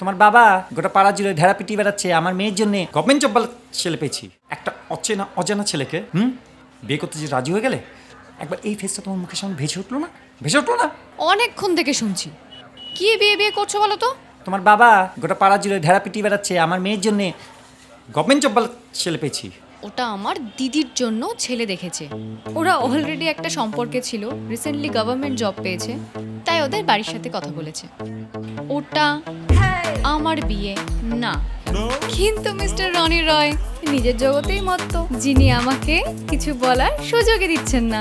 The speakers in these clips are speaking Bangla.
তোমার বাবা গোটা পাড়া জুড়ে ঢেড়া পিটি বেড়াচ্ছে আমার মেয়ের জন্য গভর্নমেন্ট জব বলে ছেলে পেয়েছি। একটা অচেনা অজানা ছেলেকে হুম? বিয়ে করতে যে রাজি হয়ে গেলে একবার এই ফেসটা তোমার মুখের সামনে ভেসে উঠল না? ভেসে উঠল না? অনেকক্ষণ থেকে শুনছি। কি বিয়ে বিয়ে করছ বলো তো? তোমার বাবা গোটা পাড়া জুড়ে ঢেড়া পিটি বেড়াচ্ছে আমার মেয়ের জন্য গভর্নমেন্ট জব বলে ছেলে পেয়েছি। ওটা আমার দিদির জন্য ছেলে দেখেছে। ওরা অলরেডি একটা সম্পর্কে ছিল রিসেন্টলি গভর্নমেন্ট জব পেয়েছে। তাই ওদের বাড়ির সাথে কথা বলেছে। ওটা আমার বিয়ে না। কিন্তু মিস্টার রনি রয় নিজের জগতেই মত্ত যিনি আমাকে কিছু বলার সুযোগই দিচ্ছেন না।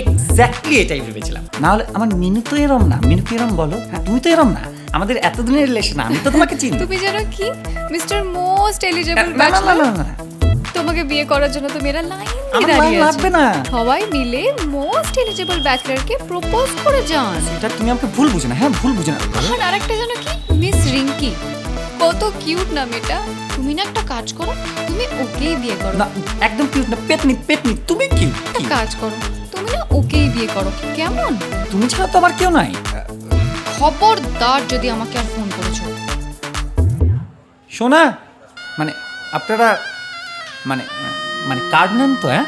এক্স্যাক্টলি এটাই ভেবেছিলাম। না হলে আমার মিনু তো এরম না। মিনু কি এরম বলো? হ্যাঁ তুমি তো এরম না। আমাদের এতদিনের রিলেশন আমি তো তোমাকে চিনি। তুমি যেন কি? মিস্টার মোস্ট এলিজিবল না না না না। তোমাকে বিয়ে করার জন্য তুমি এরা লাইন দাঁড়িয়ে লাগবে না। সবাই মিলে মোস্ট এলিজিবল ব্যাচলারকে প্রপোজ করে যান। এটা তুমি আমাকে ভুল বুঝো না হ্যাঁ ভুল বুঝো না। আর আরেকটা যেন কি? মিস রিঙ্কি কত কিউট নাম এটা তুমি না একটা কাজ করো তুমি ওকেই বিয়ে করো। না একদম কিউট না পেতনি পেতনি তুমি কিউট একটা কাজ করো তুমি না ওকেই বিয়ে করো কেমন? তুমি ছাড়া তো আমার কেউ নাই। খবরদার যদি আমাকে আর ফোন করেছ। শোনা মানে আপনারা মানে মানে কার্ড নেন তো হ্যাঁ?